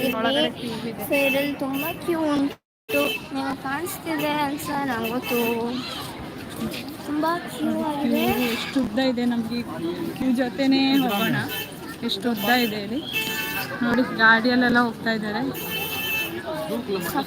ಚೆನ್ನಾಗಿದೆ ಸೇರಲ್ಲಿ ತುಂಬ ಕ್ಯೂ ಉಂಟು. ನಿಮಗೆ ಕಾಣಿಸ್ತಿದೆ ಅನ್ಸ ನಂಗೊತ್ತು. ತುಂಬಾ ಕ್ಯೂ ಆಗಿದೆ. ಎಷ್ಟು ಉದ್ದ ಇದೆ ನಮಗೆ. ಕ್ಯೂ ಜೊತೆನೇ ಹೋಗೋಣ. ಎಷ್ಟು ಉದ್ದ ಇದೆ ಹೇಳಿ ನೋಡಿ, ಗಾಡಿಯಲ್ಲೆಲ್ಲ ಹೋಗ್ತಾ ಇದ್ದಾರೆ.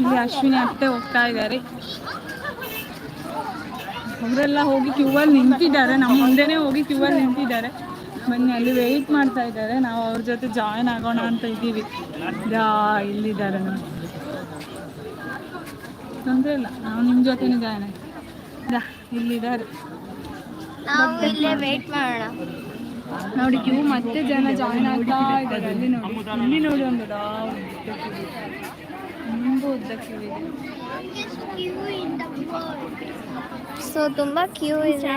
ಇಲ್ಲಿ ಅಶ್ವಿನಿ ಅತ್ತೆ ಹೋಗ್ತಾ ಇದ್ದಾರೆ. ಅವರೆಲ್ಲ ಹೋಗಿ ಕ್ಯೂ ಅಲ್ಲಿ ನಿಂತಿದ್ದಾರೆ. ನಮ್ಮ ಮುಂದೆನೆ ಹೋಗಿ ಕ್ಯೂ ಅಲ್ಲಿ ನಿಂತಿದ್ದಾರೆ. ಬನ್ನಿ ಅಲ್ಲಿ ವೆಯ್ಟ್ ಮಾಡ್ತಾ ಇದ್ದಾರೆ. ನಾವು ಅವ್ರ ಜೊತೆ ಜಾಯಿನ್ ಆಗೋಣ ಅಂತ ಇದ್ದೀವಿ. ಇಲ್ಲಿದ್ದಾರೆ ನಾವು ತೊಂದರೆ ಇಲ್ಲ ನಾವು ನಿಮ್ಮ ಜೊತೆನೇ ಜಾಯ್ನ್ ಆಗಿ ಇಲ್ಲಿದ್ದಾರೆ. ನೋಡಿ ಕ್ಯೂ ಮತ್ತೆ ಜನ ಜಾಯಿನ್ ಆಗ್ತಾ ಇದ್ದಾರೆ. ಅಲ್ಲಿ ನೋಡಿ ಇಲ್ಲಿ ನೋಡಿ ಒಂದು ತುಂಬ ಉದ್ದ ಕ್ಯೂ ಇದೆ ಸೊ ತುಂಬ ಕ್ಯೂ ಇದೆ.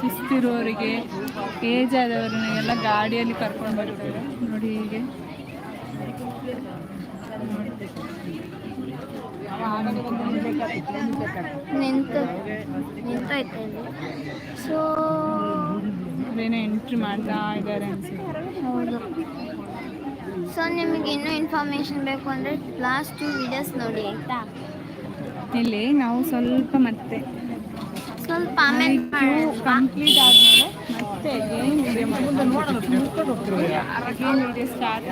ಸುಸ್ತಿರೋರಿಗೆ ಏಜ್ ಆದವ್ರನ್ನೆಲ್ಲ ಗಾಡಿಯಲ್ಲಿ ಕರ್ಕೊಂಡು ಬರ್ತಾರೆ. ನೋಡಿ ಹೀಗೆ. ನಿಂತು ನಿಂತೈತೆ ಸೊ ಅದೇನೋ ಎಂಟ್ರಿ ಮಾಡ್ತಾ ಇದ್ದಾರೆ ಅನ್ಸುತ್ತೆ. ಹೌದು. ಸೊ ನಿಮಗೆ ಇನ್ನೂ ಇನ್ಫಾರ್ಮೇಷನ್ ಬೇಕು ಅಂದರೆ ಲಾಸ್ಟ್ ಟು ವಿಡಿಯೋಸ್ ನೋಡಿ ಆಯಿತಾ? ಇಲ್ಲಿ ನಾವು ಸ್ವಲ್ಪ ಮತ್ತೆ ಸ್ವಲ್ಪ ಆಮೇಲೆ ಕಂಪ್ಲೀಟ್ ಆದಮೇಲೆ ಮತ್ತೆ ವಿಡಿಯೋ ವಿಡಿಯೋ ಸ್ಟಾರ್ಟ್